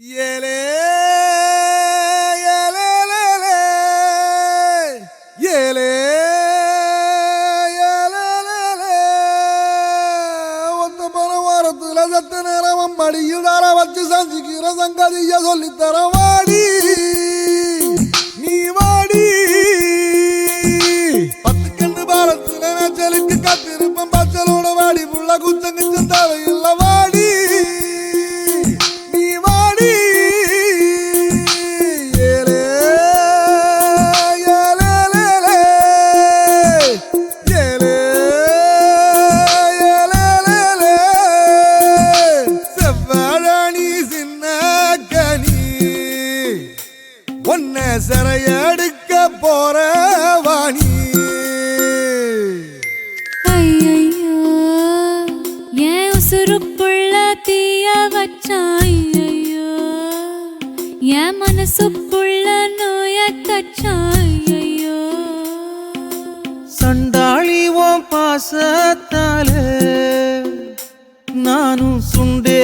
ஏலே ஏலே வாரத்துல சத்த நேரம் மடியில் வச்சு சஞ்சிக்கிற சங்கதிய சொல்லித்தர வாடி. நீ வாடி. பத்து கண்டு பாலத்துல மேச்சலுக்கு காத்திருப்பம் பச்சலோட வாடி புள்ள குத்தங்கிச்ச தேவையில்ல உன்னை சிறையெடுக்க போற வாணி ஐயையோ, என் உசுருக்குள்ள தீய வச்சான் ஐயையோ. என் மனசுக்குள்ள நோய தச்சான் ஐயையோ. சண்டாளி ஓ பாசத்தாலே நானும் சுண்டே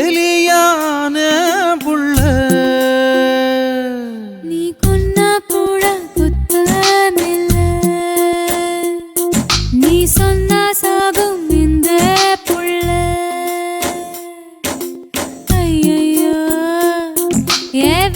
¿Qué?